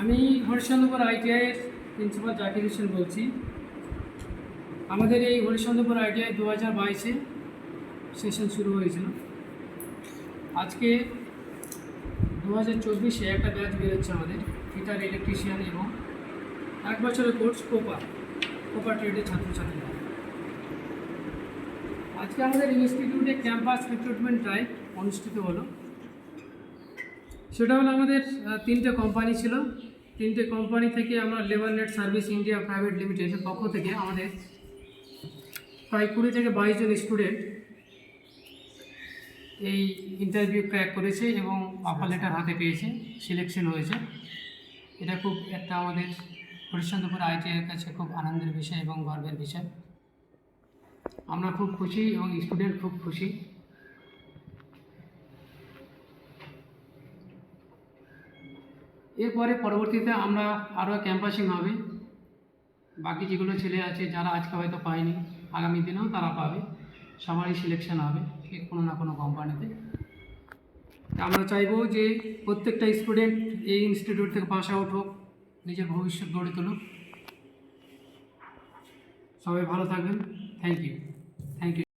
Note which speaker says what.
Speaker 1: আমি হরিশ্চন্দ্রপুর আইটিআইয়ের প্রিন্সিপাল জাকির হোসেন বলছি। আমাদের এই হরিশ্চন্দ্রপুর আইটিআই দু হাজার বাইশে সেশন শুরু হয়েছিল। আজকে দু হাজার চব্বিশে একটা ব্যাচ বেরোচ্ছে আমাদের ফিটার ইলেকট্রিশিয়ান এবং এক বছরের কোর্স কোপা কোপা ট্রেডের ছাত্রছাত্রীরা। আজকে আমাদের ইনস্টিটিউটে ক্যাম্পাস রিক্রুটমেন্ট ড্রাইভ অনুষ্ঠিত হলো। সেটা হলো আমাদের তিনটে কোম্পানি ছিল। তিনটে কোম্পানি থেকে আমরা labour net service India private লিমিটেডের পক্ষ থেকে আমাদের প্রায় কুড়ি থেকে বাইশ জন স্টুডেন্ট এই ইন্টারভিউ ক্র্যাক করেছে এবং অফার লেটার হাতে পেয়েছে সিলেকশন হয়েছে। এটা খুব একটা আমাদের হরিশ্চন্দ্রপুর আইটিআইয়ের কাছে খুব আনন্দের বিষয় এবং গর্বের বিষয়। আমরা খুব খুশি এবং স্টুডেন্ট খুব খুশি। এরপরে পরবর্তীতে আমরা আরও ক্যাম্পাসিং হবে। বাকি যেগুলো ছেলে আছে, যারা আজকে হয়তো পায়নি, আগামী দিনেও তারা পাবে। সবারই সিলেকশন হবে কোনো না কোনো কোম্পানিতে আমরা চাইব যে প্রত্যেকটা স্টুডেন্ট এই ইনস্টিটিউট থেকে পাস আউট হোক, নিজের ভবিষ্যৎ গড়ে তুলুক। সবাই ভালো থাকবেন। Thank you